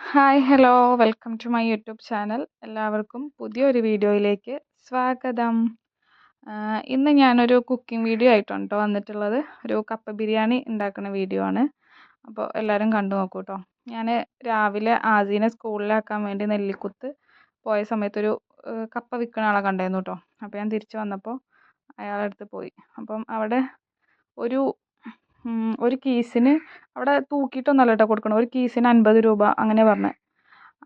Hi hello welcome to my YouTube channel എല്ലാവർക്കും പുതിയൊരു വീഡിയോയിലേക്ക് സ്വാഗതം. ഇന്ന് ഞാനൊരു കുക്കിംഗ് വീഡിയോ ആയിട്ടാണ് കേട്ടോ വന്നിട്ടുള്ളത് ഒരു കപ്പ ബിരിയാണി ഉണ്ടാക്കുന്ന വീഡിയോ ആണ്. അപ്പോൾ എല്ലാവരും കണ്ടു നോക്കൂ കേട്ടോ ഞാൻ രാവിലെ ആസീനെ സ്കൂളിലാക്കാൻ വേണ്ടി നെല്ലിക്കുത്ത് പോയ സമയത്തൊരു കപ്പ വിൽക്കുന്ന ആളെ കണ്ടായിരുന്നു കേട്ടോ അപ്പോൾ ഞാൻ തിരിച്ചു വന്നപ്പോൾ അയാളുടെ അടുത്ത് പോയി. അപ്പം അവിടെ ഒരു ഒരു കീസിന് അവിടെ തൂക്കിയിട്ടൊന്നുമല്ല കേട്ടോ കൊടുക്കണം ഒരു കീസിന് അൻപത് രൂപ അങ്ങനെ പറഞ്ഞത്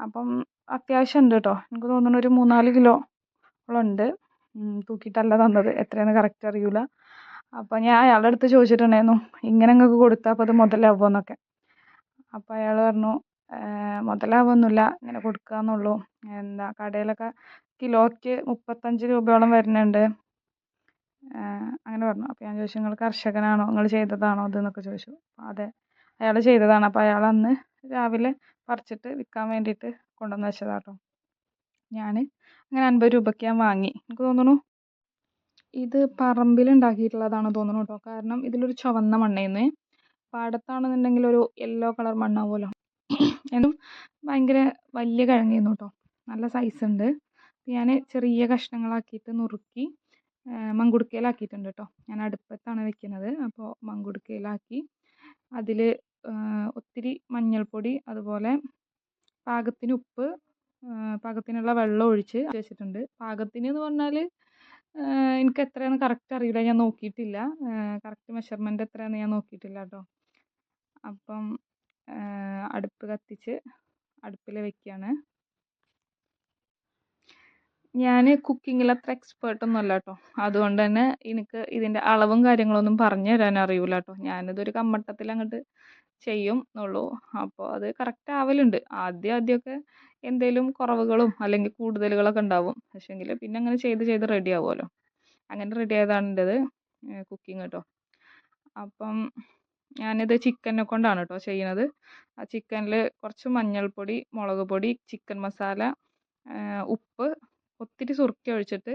അപ്പം അത്യാവശ്യം ഉണ്ട് കേട്ടോ എനിക്ക് തോന്നുന്നു ഒരു മൂന്നാൽ കിലോ ഉണ്ട് തൂക്കിയിട്ടല്ല തന്നത്. എത്രയെന്ന് കറക്റ്റ് അറിയില്ല അപ്പം ഞാൻ അയാളുടെ അടുത്ത് ചോദിച്ചിട്ടുണ്ടായിരുന്നു. ഇങ്ങനെ നിങ്ങൾക്ക് കൊടുത്താൽ അപ്പോൾ അത് മുതലാവുമോ എന്നൊക്കെ അയാൾ പറഞ്ഞു "ഏഹ്, മുതലാവൊന്നുമില്ല ഇങ്ങനെ കൊടുക്കാന്നുള്ളൂ. എന്താ കടയിലൊക്കെ കിലോയ്ക്ക് മുപ്പത്തഞ്ച് രൂപയോളം വരുന്നുണ്ട്. അങ്ങനെ പറഞ്ഞു. അപ്പോൾ ഞാൻ ചോദിച്ചു നിങ്ങൾ കർഷകനാണോ? നിങ്ങൾ ചെയ്തതാണോ അതെന്നൊക്കെ ചോദിച്ചു. അപ്പോൾ അതെ അയാൾ ചെയ്തതാണ്. അപ്പോൾ അയാൾ അന്ന് രാവിലെ പറിച്ചിട്ട് വിൽക്കാൻ വേണ്ടിയിട്ട് കൊണ്ടുവന്ന് വെച്ചതാണ് കേട്ടോ ഞാൻ അങ്ങനെ അൻപത് രൂപയ്ക്ക് ഞാൻ വാങ്ങി. എനിക്ക് തോന്നുന്നു ഇത് പറമ്പിൽ ഉണ്ടാക്കിയിട്ടുള്ളതാണ് തോന്നുന്നു കേട്ടോ കാരണം ഇതിലൊരു ചുവന്ന മണ്ണേന്ന്. പാടത്താണെന്നുണ്ടെങ്കിൽ ഒരു യെല്ലോ കളർ മണ്ണാവുമല്ലോ. എന്നും ഭയങ്കര വലിയ കിഴങ്ങായിരുന്നു കേട്ടോ നല്ല സൈസ് ഉണ്ട്. ഞാൻ ചെറിയ കഷ്ണങ്ങളാക്കിയിട്ട് നുറുക്കി മങ്കുടുക്കയിലാക്കിയിട്ടുണ്ട് കേട്ടോ ഞാൻ അടുപ്പത്താണ് വെക്കുന്നത്. അപ്പോൾ മങ്കുടുക്കയിലാക്കി അതിൽ ഒത്തിരി മഞ്ഞൾപ്പൊടി അതുപോലെ പാകത്തിന് ഉപ്പ് പാകത്തിനുള്ള വെള്ളം ഒഴിച്ച് വെച്ചിട്ടുണ്ട്. പാകത്തിന് എന്ന് പറഞ്ഞാൽ എനിക്ക് എത്രയാണെന്ന് കറക്റ്റ് അറിയില്ല. ഞാൻ നോക്കിയിട്ടില്ല. കറക്റ്റ് മെഷർമെന്റ് എത്രയാണെന്ന് ഞാൻ നോക്കിയിട്ടില്ല കേട്ടോ. അപ്പം അടുപ്പ് കത്തിച്ച് അടുപ്പിൽ വെക്കുകയാണ് ഞാൻ കുക്കിങ്ങിൽ അത്ര എക്സ്പേർട്ട് ഒന്നും അല്ല കേട്ടോ അതുകൊണ്ട് തന്നെ എനിക്ക് ഇതിന്റെ അളവും കാര്യങ്ങളൊന്നും പറഞ്ഞു തരാൻ അറിയില്ല കേട്ടോ ഞാനിതൊരു കമ്മട്ടത്തിൽ അങ്ങോട്ട് ചെയ്യും എന്നുള്ളൂ അപ്പോൾ അത് കറക്റ്റ് ആവലുണ്ട്. ആദ്യം ആദ്യമൊക്കെ എന്തെങ്കിലും കുറവുകളും അല്ലെങ്കിൽ കൂടുതലുകളൊക്കെ ഉണ്ടാവും. പക്ഷേങ്കിൽ പിന്നെ അങ്ങനെ ചെയ്ത് ചെയ്ത് റെഡി ആവുമല്ലോ അങ്ങനെ റെഡി ആയതാണ് എന്റെത് കുക്കിംഗ് കേട്ടോ അപ്പം ഞാനിത് ചിക്കനെ കൊണ്ടാണ് കേട്ടോ ചെയ്യുന്നത് ആ ചിക്കനിൽ കുറച്ച് മഞ്ഞൾപ്പൊടി മുളക് പൊടി ചിക്കൻ മസാല ഉപ്പ് ഒത്തിരി സുറുക്കി ഒഴിച്ചിട്ട്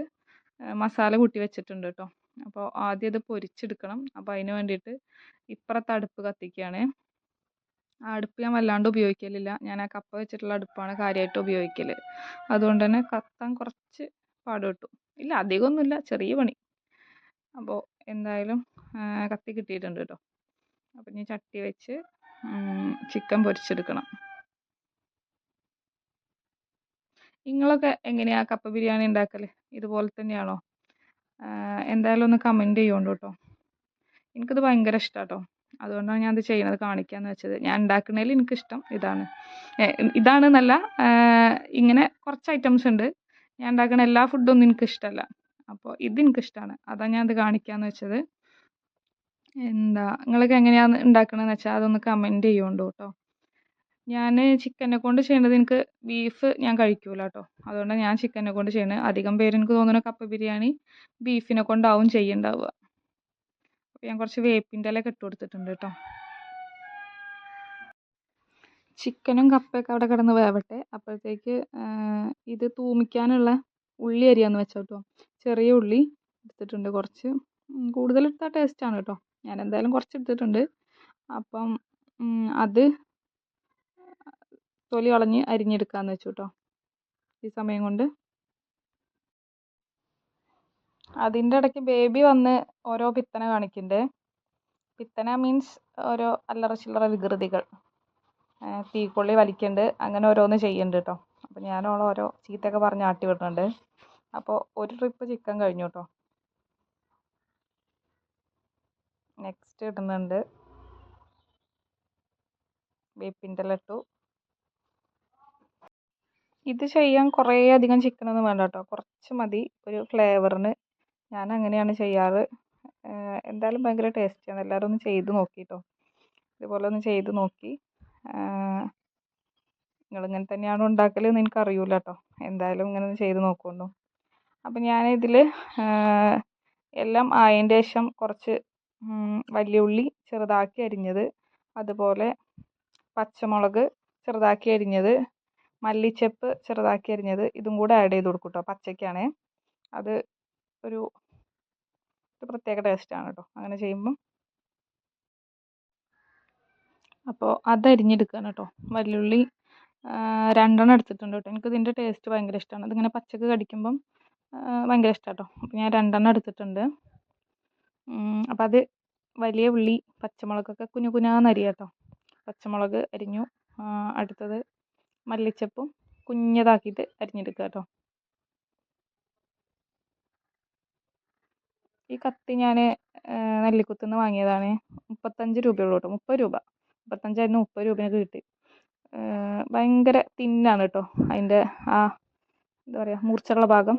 മസാല കൂട്ടി വെച്ചിട്ടുണ്ട് കേട്ടോ അപ്പോൾ ആദ്യം ഇത് പൊരിച്ചെടുക്കണം. അപ്പോൾ അതിന് വേണ്ടിയിട്ട് ഇപ്പുറത്ത് അടുപ്പ് കത്തിക്കുകയാണ്. ആ അടുപ്പ് ഞാൻ വല്ലാണ്ട് ഉപയോഗിക്കലില്ല. ഞാൻ ആ കപ്പ വെച്ചിട്ടുള്ള അടുപ്പാണ് കാര്യമായിട്ട് ഉപയോഗിക്കൽ അതുകൊണ്ട് തന്നെ കത്താൻ കുറച്ച് പാട് കിട്ടും ഇല്ല അധികമൊന്നുമില്ല. ചെറിയ പണി. അപ്പോൾ എന്തായാലും കത്തി കിട്ടിയിട്ടുണ്ട് കേട്ടോ അപ്പം ഇനി ചട്ടി വെച്ച് ചിക്കൻ പൊരിച്ചെടുക്കണം. നിങ്ങളൊക്കെ എങ്ങനെയാ കപ്പ ബിരിയാണി ഉണ്ടാക്കൽ ഇതുപോലെ തന്നെയാണോ? എന്തായാലും ഒന്ന് കമന്റ് ചെയ്യുന്നുണ്ട് കേട്ടോ എനിക്കത് ഭയങ്കര ഇഷ്ടമാണ് കേട്ടോ അതുകൊണ്ടാണ് ഞാൻ ഇത് ചെയ്യണത് കാണിക്കാന്ന് വെച്ചത്. ഞാൻ ഉണ്ടാക്കുന്നതിൽ എനിക്കിഷ്ടം. ഇതാണ്. ഇതാണ് നല്ല ഇങ്ങനെ കുറച്ച് ഐറ്റംസ് ഉണ്ട്. ഞാൻ ഉണ്ടാക്കുന്ന എല്ലാ ഫുഡും ഫുഡൊന്നും എനിക്കിഷ്ടമല്ല അപ്പോൾ ഇത് എനിക്കിഷ്ടമാണ് അതാണ് ഞാൻ ഇത് കാണിക്കാന്ന് വെച്ചത്. എന്താ നിങ്ങളൊക്കെ എങ്ങനെയാണ് ഉണ്ടാക്കണമെന്ന് വെച്ചാൽ അതൊന്ന് കമന്റ് ചെയ്യുന്നുണ്ട് കേട്ടോ ഞാൻ ചിക്കനെ കൊണ്ട് ചെയ്യണത് എനിക്ക് ബീഫ് ഞാൻ കഴിക്കൂല കേട്ടോ അതുകൊണ്ട് ഞാൻ ചിക്കനെ കൊണ്ട് ചെയ്യണത് അധികം പേര് എനിക്ക് തോന്നുന്നു കപ്പ ബിരിയാണി ബീഫിനെ കൊണ്ടാവും ചെയ്യുന്നുണ്ടാവുക അപ്പോൾ ഞാൻ കുറച്ച് വേപ്പിന്റെ ഇലയൊക്കെ ഇട്ട് കൊടുത്തിട്ടുണ്ട് കേട്ടോ ചിക്കനും കപ്പയൊക്കെ അവിടെ കിടന്ന് വേവട്ടെ. അപ്പോഴത്തേക്ക് ഇത് തൂമിക്കാനുള്ള ഉള്ളി അരിയാന്ന് വെച്ചോ കേട്ടോ ചെറിയ ഉള്ളി എടുത്തിട്ടുണ്ട് കുറച്ച്. കൂടുതൽ എടുത്താൽ ടേസ്റ്റാണ് കേട്ടോ ഞാൻ എന്തായാലും കുറച്ച് എടുത്തിട്ടുണ്ട്. അപ്പം അത് തൊലി കളഞ്ഞ് അരിഞ്ഞെടുക്കാന്ന് വെച്ചു കേട്ടോ ഈ സമയം കൊണ്ട്. അതിന്റെ ഇടയ്ക്ക് ബേബി വന്ന് ഓരോ പിത്തന കാണിക്കുന്നുണ്ട് പിത്തന മീൻസ് ഓരോ അല്ലറ ചില്ലറ വികൃതികൾ തീക്കൊള്ളി വലിക്കുന്നുണ്ട് അങ്ങനെ ഓരോന്ന് ചെയ്യുന്നുണ്ട് കേട്ടോ അപ്പോൾ ഞാൻ ഓളെ ഓരോ ചീത്തയൊക്കെ പറഞ്ഞ് ആട്ടി വിടുന്നുണ്ട് അപ്പോൾ ഒരു ട്രിപ്പ് ചിക്കൻ കഴിഞ്ഞു കേട്ടോ നെക്സ്റ്റ് ഇടുന്നുണ്ട്. വേപ്പിന്റെ ഇല ഇട്ടു ഇത് ചെയ്യാൻ കുറേ അധികം ചിക്കനൊന്നും വേണ്ട കേട്ടോ കുറച്ച് മതി. ഒരു ഫ്ലേവറിന് ഞാൻ അങ്ങനെയാണ് ചെയ്യാറ്. എന്തായാലും ഭയങ്കര ടേസ്റ്റിയാണ്. എല്ലാവരും ഒന്ന് ചെയ്ത് നോക്കി കേട്ടോ ഇതുപോലെ ഒന്ന് ചെയ്ത് നോക്കി. നിങ്ങളിങ്ങനെ എന്ന് ഉണ്ടാക്കലെന്ന് എനിക്കറിയില്ല കേട്ടോ എന്തായാലും ഇങ്ങനെ ഒന്ന് ചെയ്ത് നോക്കുന്നു അപ്പം ഞാനിതിൽ എല്ലാം ആയതിന്റെ ശേഷം കുറച്ച് വലിയ ഉള്ളി ചെറുതാക്കി അരിഞ്ഞത്. അതുപോലെ പച്ചമുളക് ചെറുതാക്കി അരിഞ്ഞത്. മല്ലിച്ചപ്പ് ചെറുതാക്കി അരിഞ്ഞത് ഇതും കൂടെ ആഡ് ചെയ്ത് കൊടുക്കും കേട്ടോ പച്ചയ്ക്കാണേ അത് ഒരു പ്രത്യേക ടേസ്റ്റാണ് കേട്ടോ അങ്ങനെ ചെയ്യുമ്പം അപ്പോൾ അത് അരിഞ്ഞെടുക്കുകയാണ് കേട്ടോ വല്യുള്ളി രണ്ടെണ്ണം എടുത്തിട്ടുണ്ട് കേട്ടോ എനിക്ക് ഇതിന്റെ ടേസ്റ്റ് ഭയങ്കര ഇഷ്ടമാണ് ഇതിങ്ങനെ പച്ചക്ക് കടിക്കുമ്പം ഭയങ്കര ഇഷ്ടമാണ് കേട്ടോ അപ്പോൾ ഞാൻ രണ്ടെണ്ണം എടുത്തിട്ടുണ്ട്. അപ്പോൾ അത് വലിയ ഉള്ളി പച്ചമുളകൊക്കെ കുഞ്ഞു കുഞ്ഞാന്ന് അരിയാട്ടോ പച്ചമുളക് അരിഞ്ഞു അടുത്തത് മല്ലിച്ചപ്പും കുഞ്ഞതാക്കിയിട്ട് അരിഞ്ഞെടുക്കുക കേട്ടോ. ഈ കത്തി ഞാൻ നെല്ലിക്കുത്ത് നിന്ന് വാങ്ങിയതാണ് മുപ്പത്തഞ്ച് രൂപയുള്ളൂ കേട്ടോ. മുപ്പത് രൂപ. മുപ്പത്തഞ്ചായിരുന്നു മുപ്പത് രൂപയൊക്കെ കിട്ടി. ഭയങ്കര തിന്നാണ് കേട്ടോ അതിന്റെ ആ എന്താ പറയുക മൂർച്ചയുള്ള ഭാഗം.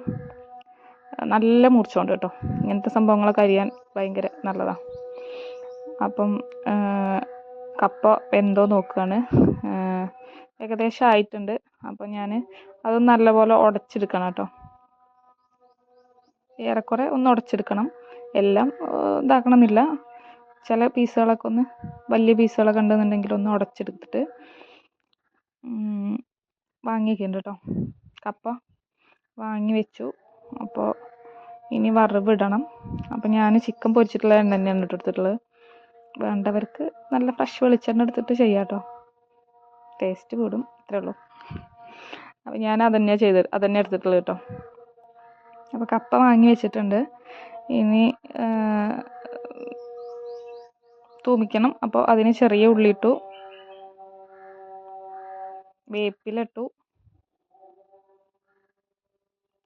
നല്ല മൂർച്ചയുണ്ട് കേട്ടോ. ഇങ്ങനത്തെ സംഭവങ്ങളൊക്കെ അരിയാൻ ഭയങ്കര നല്ലതാണ്. അപ്പം കപ്പ എന്തോ നോക്കുകയാണ് ഏകദേശം ആയിട്ടുണ്ട്. അപ്പോൾ ഞാൻ അത് നല്ലപോലെ ഉടച്ചെടുക്കണം കേട്ടോ. ഏറെക്കുറെ ഒന്ന് ഉടച്ചെടുക്കണം എല്ലാം ഇതാക്കണമെന്നില്ല. ചില പീസുകളൊക്കെ ഒന്ന് വലിയ പീസുകളൊക്കെ ഉണ്ടെന്നുണ്ടെങ്കിൽ ഒന്ന് ഉടച്ചെടുത്തിട്ട് വാങ്ങിയിട്ടുണ്ട് കേട്ടോ. കപ്പ വാങ്ങി വെച്ചു. അപ്പോൾ ഇനി വറവിടണം. അപ്പോൾ ഞാൻ ചിക്കൻ പൊരിച്ചിട്ടുള്ള എണ്ണ തന്നെയാണ് എടുത്തിട്ടുള്ളത് വേണ്ടവർക്ക് നല്ല ഫ്രഷ് വെളിച്ചെണ്ണ എടുത്തിട്ട് ചെയ്യാം കേട്ടോ ടേസ്റ്റ് കൂടും അത്രേ ഉള്ളൂ. അപ്പോൾ ഞാൻ അതന്നെയാണ് ചെയ്ത് അതന്നെ എടുത്തിട്ടുള്ളത് കേട്ടോ. അപ്പോൾ കപ്പ വാങ്ങി വെച്ചിട്ടുണ്ട്. ഇനി തൂമിക്കണം. അപ്പോൾ അതിന് ചെറിയ ഉള്ളി ഇട്ടു. വേപ്പിലിട്ടു.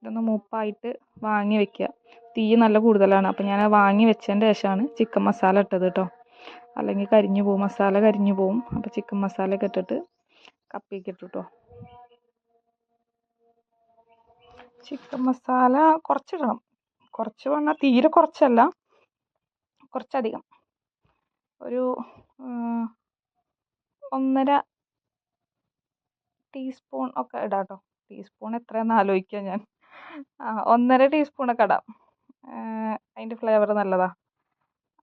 ഇതൊന്ന് മൂപ്പായിട്ട് വാങ്ങി വെക്കുക തീ നല്ല കൂടുതലാണ്. അപ്പോൾ ഞാൻ വാങ്ങി വെച്ചതിന്റെ ശേഷമാണ് ചിക്കൻ മസാല ഇട്ടത് കേട്ടോ. അല്ലെങ്കിൽ കരിഞ്ഞു പോവും മസാല കരിഞ്ഞു പോവും. അപ്പോൾ ചിക്കൻ മസാലയൊക്കെ ഇട്ടിട്ട് കപ്പിക്ക് ഇട്ടു ചിക്കൻ മസാല കുറച്ചിടണം. കുറച്ച് പറഞ്ഞാൽ തീരെ കുറച്ചല്ല. കുറച്ചധികം. ഒരു ഒന്നര ടീസ്പൂൺ ഒക്കെ ഇടാം കേട്ടോ ടീസ്പൂൺ എത്രയാണെന്ന് ആലോചിക്കാം ഞാൻ. ഒന്നര ടീസ്പൂണൊക്കെ ഇടാം. അതിന്റെ ഫ്ലേവർ നല്ലതാണ്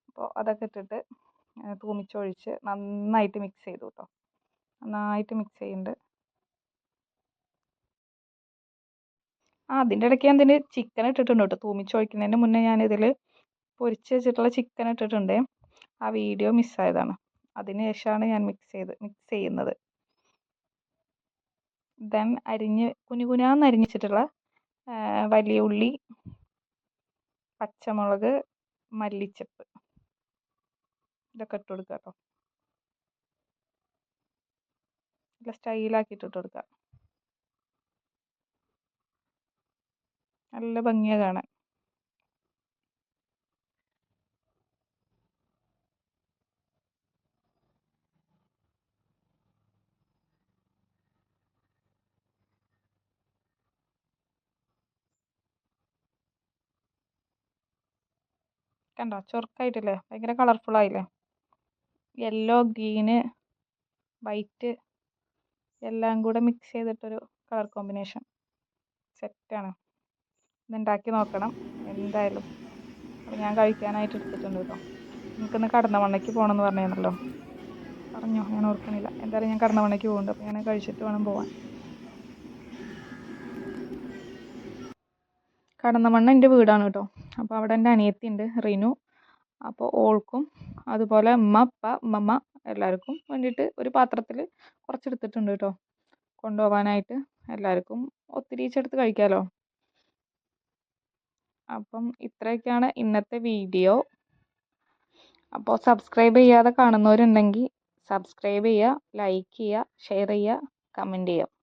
അപ്പോൾ അതൊക്കെ ഇട്ടിട്ട് തൂമിച്ചൊഴിച്ച് നന്നായിട്ട് മിക്സ് ചെയ്തു കേട്ടോ നന്നായിട്ട് മിക്സ് ചെയ്യുന്നുണ്ട് ആ അതിന്റെ ഇടയ്ക്ക് ഞാൻ ഇതിന് ചിക്കൻ ഇട്ടിട്ടുണ്ട് കേട്ടോ. തൂമിച്ചൊഴിക്കുന്നതിന് മുന്നേ ഞാനിതിൽ പൊരിച്ച് വെച്ചിട്ടുള്ള ചിക്കൻ ഇട്ടിട്ടുണ്ട്. ആ വീഡിയോ മിസ്സായതാണ് അതിന് ശേഷമാണ് ഞാൻ മിക്സ് ചെയ്ത് മിക്സ് ചെയ്യുന്നത്. ദെൻ അരിഞ്ഞ് കുഞ്ഞു അരിഞ്ഞിട്ടുള്ള വലിയ ഉള്ളി പച്ചമുളക് മല്ലിച്ചപ്പ്. ഇതൊക്കെ ഇട്ട് കൊടുക്കുക കേട്ടോ. നല്ല ഇട്ട് കൊടുക്കുക. നല്ല ഭംഗിയാ കാണാൻ. കണ്ടോ? ചൊറുക്കായിട്ടില്ലേ ഭയങ്കര കളർഫുൾ ആയില്ലേ? യെല്ലോ ഗ്രീന് വൈറ്റ് എല്ലാം കൂടെ മിക്സ് ചെയ്തിട്ടൊരു കളർ കോമ്പിനേഷൻ സെറ്റാണ് ഇന്നുണ്ടാക്കി നോക്കണം. എന്തായാലും അപ്പോൾ ഞാൻ കഴിക്കാനായിട്ട് എടുത്തിട്ടുണ്ട് കേട്ടോ എനിക്കിന്ന് കടന്നമണ്ണയ്ക്ക് പോകണമെന്ന് പറഞ്ഞിരുന്നല്ലോ. പറഞ്ഞോ? ഞാൻ ഓർക്കണില്ല. എന്തായാലും ഞാൻ കടന്നമണ്ണയ്ക്ക് പോകുന്നുണ്ട് അപ്പോൾ ഞാൻ കഴിച്ചിട്ട് വേണം പോവാൻ. കടന്നമണ്ണ എന്റെ വീടാണ് കേട്ടോ അപ്പോൾ അവിടെ എന്റെ അനിയത്തി ഉണ്ട് റിനു. അപ്പോൾ ഓൾക്കും അതുപോലെ മപ്പ മമ എല്ലാവർക്കും വേണ്ടിയിട്ട് ഒരു പാത്രത്തിൽ കുറച്ചെടുത്തിട്ടുണ്ട് കേട്ടോ. കൊണ്ടുപോകാനായിട്ട് എല്ലാവർക്കും ഒത്തിരി ഒത്തിരിച്ചെടുത്ത് കഴിക്കാമല്ലോ അപ്പം ഇത്രയൊക്കെയാണ് ഇന്നത്തെ വീഡിയോ. അപ്പോൾ സബ്സ്ക്രൈബ് ചെയ്യാതെ കാണുന്നവരുണ്ടെങ്കിൽ സബ്സ്ക്രൈബ് ചെയ്യുക ലൈക്ക് ചെയ്യുക ഷെയർ ചെയ്യുക കമന്റ് ചെയ്യുക.